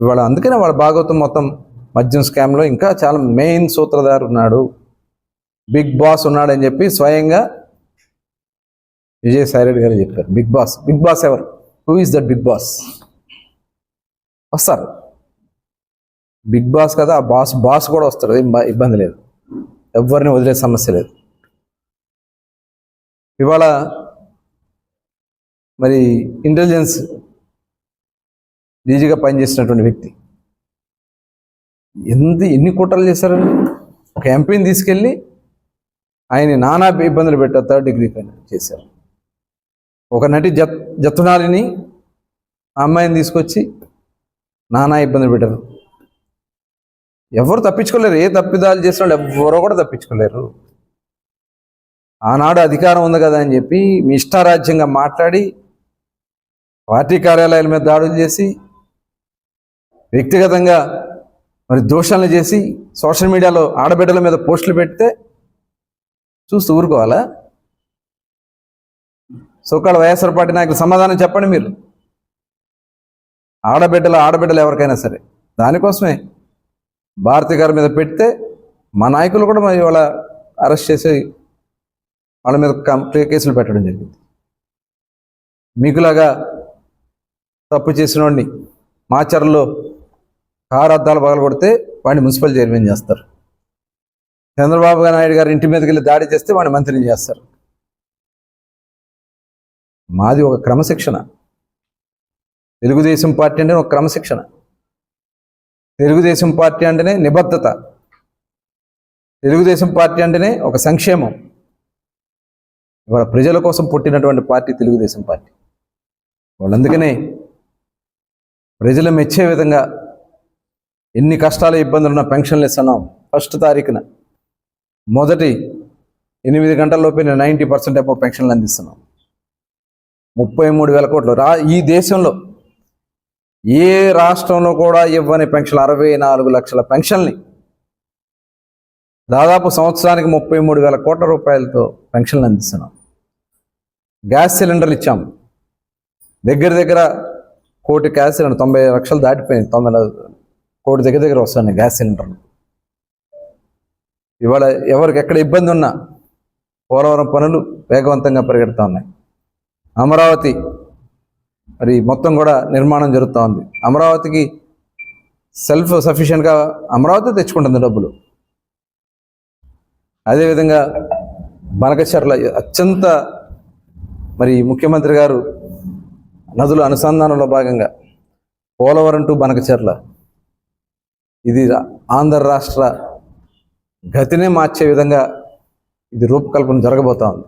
ఇవాళ అందుకనే వాళ్ళ భాగవతం మొత్తం మద్యం స్కామ్లో ఇంకా చాలా మెయిన్ సూత్రధారు ఉన్నాడు. బిగ్ బాస్ ఉన్నాడని చెప్పి స్వయంగా విజయసాయి సాయిరెడ్డి గారు చెప్పారు. బిగ్ బాస్ బిగ్ బాస్ ఎవరు? Who is that big boss వస్తారు. బిగ్ బాస్ కదా ఆ బాస్ బాస్ కూడా వస్తారు. ఇబ్బంది లేదు. ఎవరిని వదిలే సమస్య లేదు. ఇవాళ మరి ఇంటెలిజెన్స్ ఈజీగా పనిచేసినటువంటి వ్యక్తి. ఎంత ఎన్ని కుట్రలు చేశారండి? ఒక ఎంపీని తీసుకెళ్ళి ఆయన నానా ఇబ్బందులు పెట్టారు థర్డ్ డిగ్రీ పైన చేశారు. ఒక నటి జత్ జత్తునాలిని అమ్మాయిని తీసుకొచ్చి నానా ఇబ్బందులు పెట్టారు. ఎవరు తప్పించుకోలేరు. ఏ తప్పిదాలు చేసిన వాళ్ళు ఎవరో కూడా తప్పించుకోలేరు. ఆనాడు అధికారం ఉంది కదా అని చెప్పి మీ ఇష్టారాజ్యంగా మాట్లాడి పార్టీ కార్యాలయాల మీద దాడులు చేసి వ్యక్తిగతంగా మరి దోషాలను చేసి సోషల్ మీడియాలో ఆడబిడ్డల మీద పోస్టులు పెడితే చూస్తూ ఊరుకోవాలా? సోకాళ్ళ వైఎస్ఆర్ పార్టీ నాయకులు సమాధానం చెప్పండి మీరు. ఆడబిడ్డల ఆడబిడ్డలు ఎవరికైనా సరే. దానికోసమే భారతి గారి మీద పెడితే మా నాయకులు కూడా మరి వాళ్ళ అరెస్ట్ చేసి వాళ్ళ మీద కం- కేసులు పెట్టడం జరిగింది. మీకులాగా తప్పు చేసిన వాడిని మాచర్లో కారు అద్దాలు పగలగొడితే వాడిని మున్సిపల్ చైర్మన్ చేస్తారు. చంద్రబాబు నాయుడు గారి ఇంటి మీదకి వెళ్ళి దాడి చేస్తే వాడిని మంత్రిని చేస్తారు. మాది ఒక క్రమశిక్షణ. తెలుగుదేశం పార్టీ అంటే ఒక క్రమశిక్షణ. తెలుగుదేశం పార్టీ అంటేనే నిబద్ధత. తెలుగుదేశం పార్టీ అంటేనే ఒక సంక్షేమం. ఇవాళ ప్రజల కోసం పుట్టినటువంటి పార్టీ తెలుగుదేశం పార్టీ. వాళ్ళందుకనే ప్రజలు మెచ్చే విధంగా ఎన్ని కష్టాలు ఇబ్బందులు ఉన్నా పెన్షన్లు ఇస్తున్నాం. ఫస్ట్ తారీఖున మొదటి ఎనిమిది గంటల్లోపే నైంటీ పర్సెంట్ అబౌ పెన్షన్లు అందిస్తున్నాం. ముప్పై మూడు వేల కోట్లు. రా ఈ దేశంలో ఏ రాష్ట్రంలో కూడా ఇవ్వని పెన్షన్ అరవై నాలుగు లక్షల పెన్షన్ని దాదాపు సంవత్సరానికి ముప్పై మూడు వేల కోట్ల రూపాయలతో పెన్షన్లు అందిస్తున్నాం. గ్యాస్ సిలిండర్లు ఇచ్చాం. దగ్గర దగ్గర కోటి గ్యాస్ సిలిండర్ తొంభై లక్షలు దాటిపోయింది తొంభై కోటి దగ్గర దగ్గర వస్తున్నాయి గ్యాస్ సిలిండర్లు. ఇవాళ ఎవరికి ఎక్కడ ఇబ్బంది ఉన్నా పోలవరం పనులు వేగవంతంగా పరిగెడుతూ ఉన్నాయి. అమరావతి మరి మొత్తం కూడా నిర్మాణం జరుగుతూ ఉంది. అమరావతికి సెల్ఫ్ సఫిషియెంట్గా అమరావతి తెచ్చుకుంటుంది డబ్బులు. అదేవిధంగా బనకచర్ల అత్యంత మరి ముఖ్యమంత్రి గారు నదుల అనుసంధానంలో భాగంగా పోలవరం టు బనకచర్ల ఇది రా- ఆంధ్ర రాష్ట్ర గతినే మార్చే విధంగా ఇది రూపకల్పన జరగబోతోంది